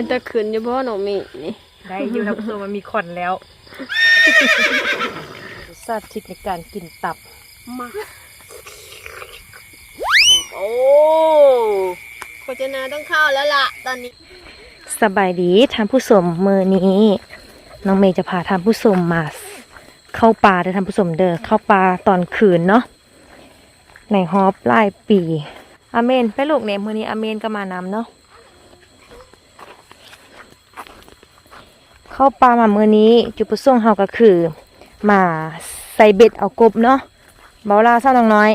เป็นตะขืนอยู่บ่หนองมีนี่ได้อยู่ท่านผู้ชมมันมีคอนแล้วสาธิตในการกินตับมาโอ้โฆษณาต้องเข้าแล้วล่ะ ตอนนี้ สบายดีท่านผู้ชมมือนี้ น้องเมย์จะพาท่านผู้ชมมา เข้าป่าเด้อท่านผู้ชมเด้อเข้าป่าตอนคืนเนาะในฮอปปลายปีอาเมนไปลูกเนี่ยมือนี้อาเมนก็มานำเนาะ เข้าป่ามามือนี้จุดประสงค์เฮาก็คือ มาใส่เบ็ดเอากบเนาะเบาลาเศร้าน้องน้อย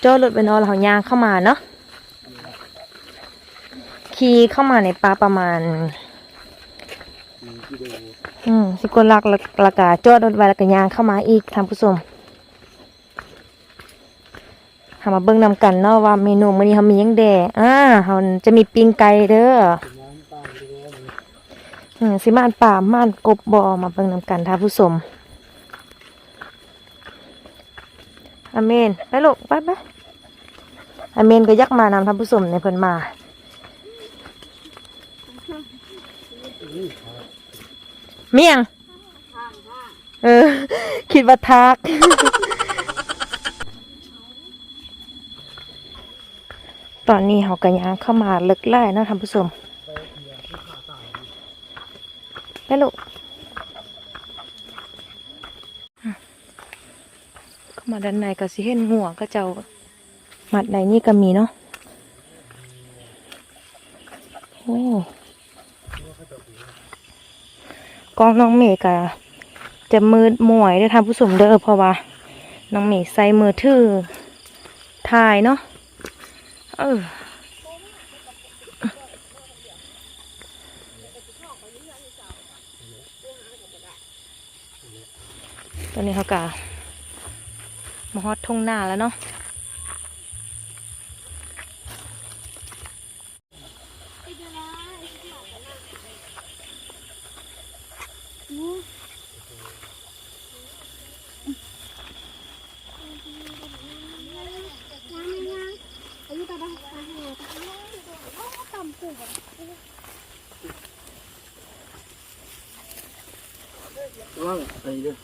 โจ้รถไปนอนแล้วเขายางเข้ามาเนาะขี่เข้ามาในป่าประมาณอืมสิบกลักแล้วแล้วก็จอดรถไว้แล้วก็ยางเข้ามาอีกท่านผู้ชมามาเบิ่งนำกันเนาะว่าเมนูมื้อนี้เขามีหยังแดอ่าเขาจะมีปิ้งไก่เด้ออืมสิม่านป่าม่านกบบ่มาเบิ่งนำกันท่านผู้ชมอาเมนไปลูกไปไปอาเมนก็ยักมานำท่านผู้ชมในเพิ่นมาเมี่ยง เออ คิดว่าทัก ตอนนี้เขากระยางเข้ามาเลิกไล่นะท่านผู้ชมไปลูกเข้ามาด้านในก็สิเห็นหัวก็เจ้ามัดในนี่ก็มีเนาะโอ้กองน้องเมย์ก็จะมืดมวยได้ท่านผู้ชมเด้อเพราะว่า น้องเมย์ใส่มือถือถ่ายเนาะ เออตอนนี้เขากะมาฮอดทุ่งนาแล้วเนาะ ไอ้เด้อ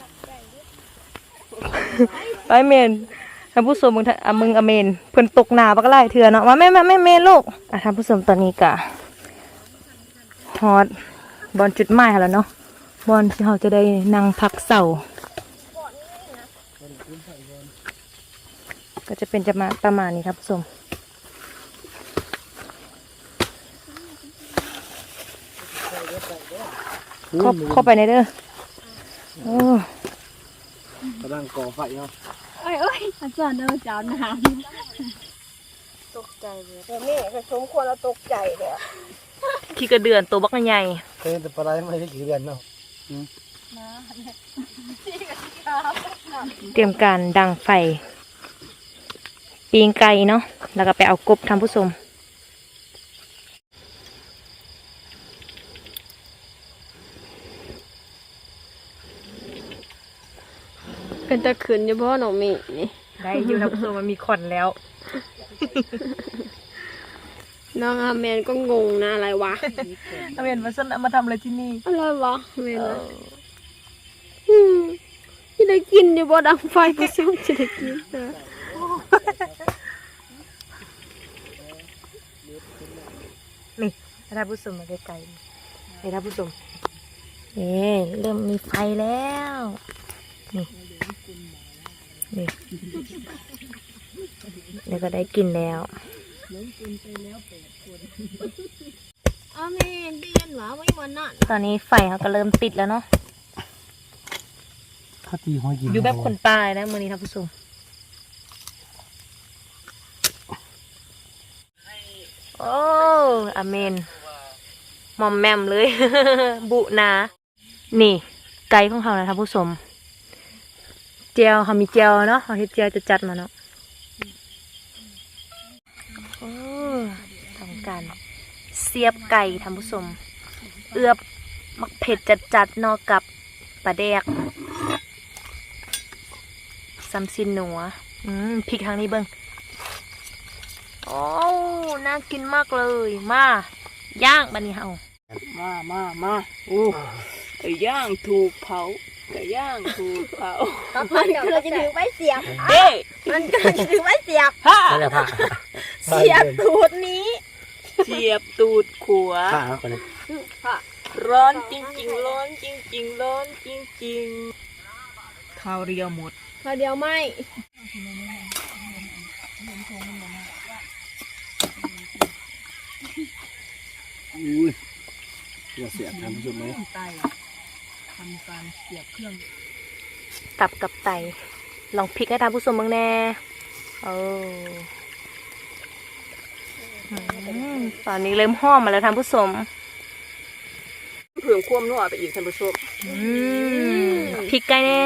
ไปเมนท่านผู้ชมมึงท่านอะมึงอเมน เพิ่นตกหนาบักไล่เถื่อเนาะมาแม่แม่แม่เมนลูกอะท่านผู้ชมตอนนี้กะฮอตบอลจุดไม้ค่ะแล้วเนาะบอลที่เราจะได้นั่งพักเสาก็จะเป็นจะมาประมาณนี้ครับผู้ชมเข้าเข้าไปในเด้อ โอ้กำลังก่อไฟเนาะเอ้ยเอ้ยอาจารย์เดินจานน้ำตกใจเลยแต่แม่ก็สมควรเราตกใจเลยอะขี้กระเดือนตัวบักใหญ่เคยแต่ปลาไหลไม่ได้กี่เดือนเนาะเตรียมการดังไฟ ปีงไก่เนาะแล้วก็ไปเอากบทำผู้ชม เป็นตะขืนอยู่บ่หนองมีนี่ได้อยู่ทำผู้ชมมันมีคอนแล้ว น้องอาเมนก็งงนะอะไรวะอาเมนมาสนมาทำอะไรที่นี่อะไรวะเมนนะอืมจะได้กินอยู่บ่ดังไฟผู้ชมจะได้กินนะนี่ให้ท่านผู้ชมมาไกลๆให้ท่านผู้ชมเอ๊เริ่มมีไฟแล้ว นี่ นี่แล้วก็ได้กินแล้วอาเมนเดือนหวะไว้วันนั้นตอนนี้ไฟเขาก็เริ่มติดแล้วเนาะถ้าตีหอยกินอยู่แบบคนป่าเลยนะมือนี้ท่านผู้ชมโอ้อเมนมอมแมมเลย บุนา นี่ ไก่ของเขานะท่านผู้ชม เจียวเขามีเจียวเนาะเขาเฮ็ดเจียวจะจัดมาเนาะโอ้ทำการเสียบไก่ท่านผู้ชมเอือบมักเผ็ดจัดๆเนาะกับปลาแดกซัมซินหนัวอืมพริกทางนี้เบิ่งโอ้น่ากินมากเลยมาย่างบันนี้เฮามามามาอู้ไก่ย่างถูกเผา ไก่ย่างถูกเผามันกำลังจะถือไม้เสียบเด้มันกำลังจะถือไม้เสียบผ้านั่นแหละผ้าเสียบตูดนี้เสียบตูดขัวผ้าเอาคนนี้ร้อนจริงๆร้อนจริงๆร้อนจริงๆข้าวเรียวหมดมาเดียวไม่อุ้ยเดี๋ยวเสียทำผู้ชมไหมไต ทำการเสียบเครื่อง ตับกับไต ลองพริกให้ทานผู้ชมเบิ่งแน่เอออืมตอนนี้เริ่มหอมมาแล้วทานผู้ชมเพิ่มความนัวไปอีกท่านผู้ชมอืมพริกไก่แน่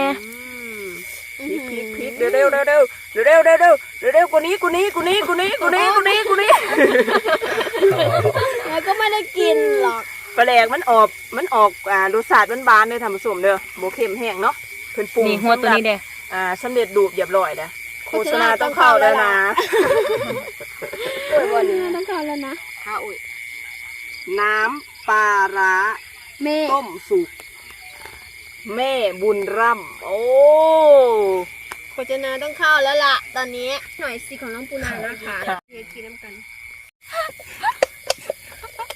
พลิกพลิกพลิกเร็วเร็วเร็วเร็วเร็วเร็วเร็วเร็วเร็วกว่านี้กว่านี้กว่านี้กว่านี้กว่านี้กว่านี้กว่านี้ แล้วก็ไม่ได้กินหรอก ปลาแหลกมันออกมันออกอ่ารสชาติมันบานๆเลยท่านผู้ชมเด้อโบเค็มแห้งเนาะเพิ่นปรุงนี่หัวตัวนี้เด้อ่าสำเร็จรูปเรียบร้อยแล้วโฆษณาต้องเข้าแล้วนะต้องการแล้วนะข้าวอุ้ยน้ำปลาร้าแม่ต้มสุก แม่บุญร่ำโอ้โฆษณาต้องเข้าแล้วล่ะ ตอนนี้หน่อยสิของน้องปูนานะคะเดี๋ยวกินน้ำกัน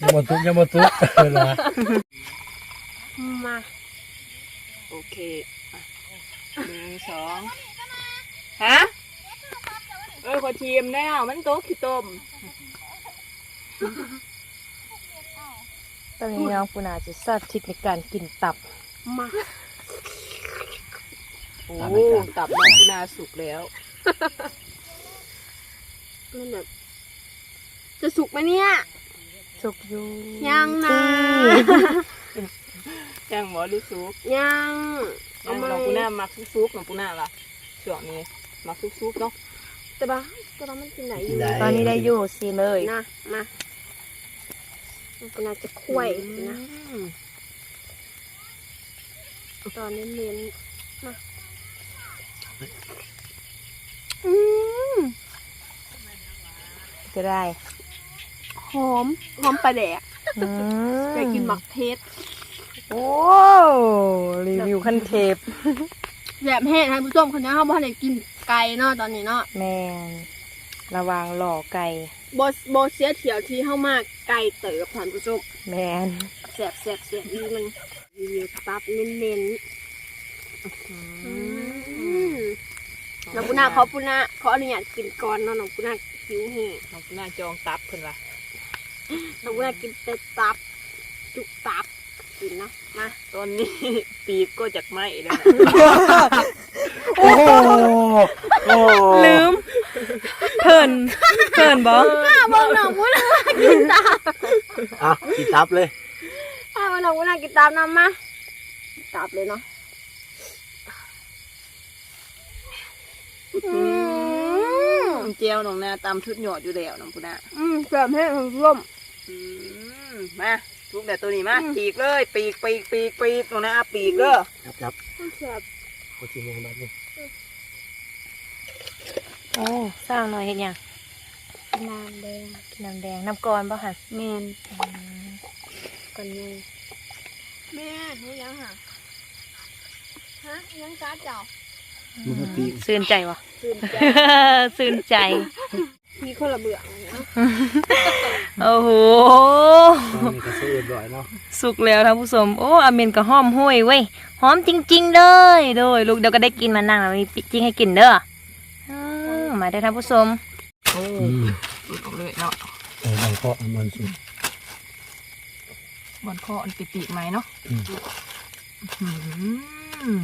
ยังหมดทุกยังหมดทุกเวลามา โอเคอะหนึ่งสองฮะเออขอทีมแล้วมันโต๊ะขี้ต้มตอนนี้น้องปูนาจะสาธิตในการกินตับ มาโอ้ตับน้องคุณนาสุกแล้วมันแบบจะสุกไหมเนี่ย สุกอยู่ยังนะย่างหมอหรือสุกยังย่างเอาน้องมาคุณนามักซุกๆน้องคุณนาล่ะช่วงนี้มักซุกๆเนาะแต่บ้าแต่บ้ามันกินไหนอยู่ตอนนี้ได้อยู่ซีเลยนะมาน้องปูนาจะคุ้ยนะอืมตอนเน้นๆมาอืมจะได้ หอมหอมปลาแดกอืมอยากกินหมักเทศโอ้รีวิวขั้นเทปแบบแห้งท่านผู้ชมคนนี้เขาบอกให้กินไก่เนาะตอนนี้เนาะแมนระวังหล่อไก่บโบเสียเถียวที่เข้ามาไก่เติบท่านผู้ชมแมนแสบแสบแสบนี่มันรีวิวตับเน้นๆอืมน้องปุนาขอปุนาขออนุญาตกินก่อนเนาะน้องปุนาหิวแห้งน้องคุณนาจองตับเพิ่นว่ะ น้องปุนากินแต่ตับ จุกตับกินเนาะมาตอนนี้ปีกก็จากไหมแล้วโอ้โหโอ้ลืมเพิ่นเพิ่นบออ้าวบอกน้องปุนากินตับอะกินตับเลยอ้าวน้องปุนากินตับนำมาตับเลยเนาะอืมเจียวน้องนาตำชุดหยอดอยู่แล้วน้องคุณนาอืมแบบแห้งท่านผู้ชมอื มมาลูกแต่ตัวนี้มาปีกเลย ปีกปีกปีกปีกน้องนาเอาปีกเด้อจับจับแซ่บโคชิมยังแบบนี้โอ้สร้างหน่อยเห็นยังน้ำแดงกินน้ำแดงน้ำกรอนป่ะค่ะแมนกันเลยแม่หนูยังหะฮะยังการ์ดเจ้ามันก็ปีกซื่นใจวะตื่นใจซื่นใจ มีคนละเบื่อเนาะ โอ้โหตอนนี้ก็เสียบ่อยเนาะสุกแล้วท่านผู้ชม โอ้อาเมนก็หอมห้วยเว้ย หอมจริง ๆ เลย โดยลูกเดี๋ยวก็ได้กินมานั่งแล้วมีจริงให้กินเด้ออ้าวมาได้อท่านผู้ชม โอ้อืมสุดเลยเนาะเออบางข้อมันสุดบนคออันติปีกไหมเนาะอืมอืม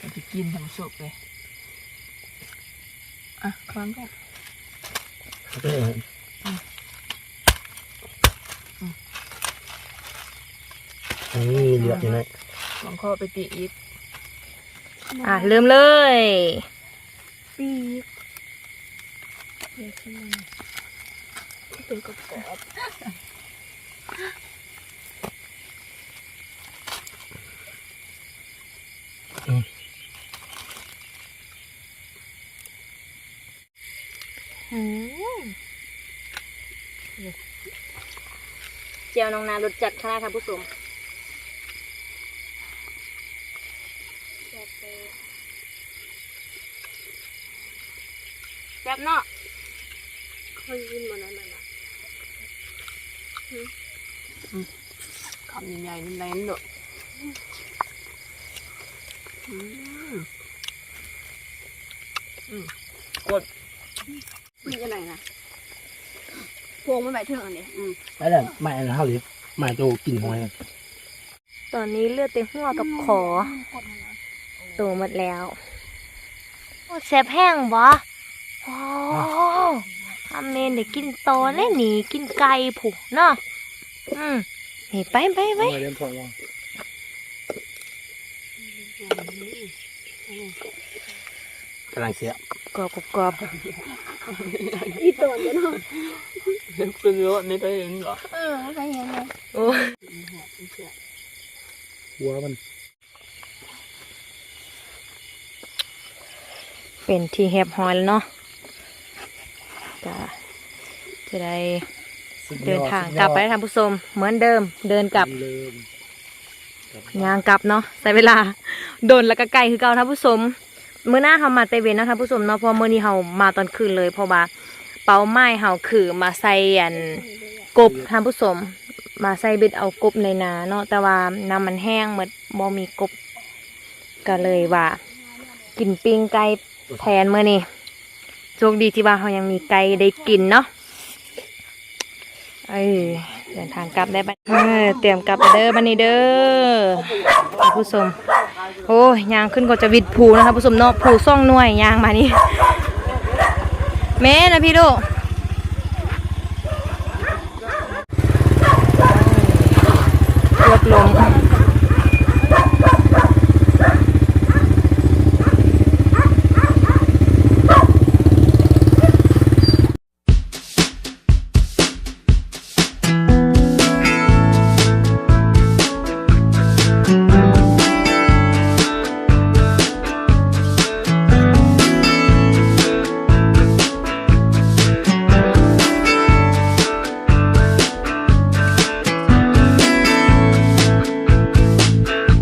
ก็จะกินทั้งสุกเลย อะครั้งก็เขาก็เลยอั นี่เหลือกอยู่ไหนลองข้อไปตีอีก อะเริ่มเลย ปีกเดี๋ยวที่มันเป็กระป๋อบเจียวน้องนารสจัดค่ะครับผู้ชม แซ่บเนาะเคยกินมาแล้วไหมล่ะคำใหญ่ๆแน่นๆเด้ออืมอืมกดมีอะไรนะพวงมันไปเถึงอันนี้ไปแล้วไม่อันเท่าดิไม่โตกินหอยตอนนี้เลือดเต็มหัวกับขอโตหมดแล้วโอ้แสบแห้งบ่โอ้อาเมนเด็กกินโตแน่หนีกินไก่ผุเนาะอืมนี่ไปไปไปเรียนพอว่ากกำลังเสียกรอบกรอบอีตัวเดียวเนาะเป็นเยอะนี่ก็เห็นเหรอเออไปเห็นเลยโอ้หัวมัน เป็นที่แหบหอยแล้วเนาะ จะจะได้เดินทางกลับไปทางผู้ชมเหมือนเดิม เดินกลับเริ่มยางกลับเนาะใช้เวลาโดนแล้วก็ไกลคือเก่าท่านผู้ชมมื้อหน้าเขามาเตเวนนะท่านผู้ชมเนาะเพราะมื้อนี้เขามาตอนคืนเลยเพราะว่าเป้าไม้เขาคือมาใส่อันกบท่านผู้ชมมาใส่เบ็ดเอากบในนาเนาะแต่ว่าน้ำมันแห้งหมดบ่มีกบก็เลยว่า กินปิ้งไก่แทนมื้อนี้ โชคดีที่ว่าเขายังมีไก่ได้กินเนาะเอ้ยเดินทางกลับได้บัดเออเตรียมกลับเด้อบันนี้เด้อผู้ชมโอ้ยยางขึ้นก็จะวิดผูนะคะผู้ชมเนาะผูซ่องหน่วยยางมานี่แม่นะพี่ดูรถลม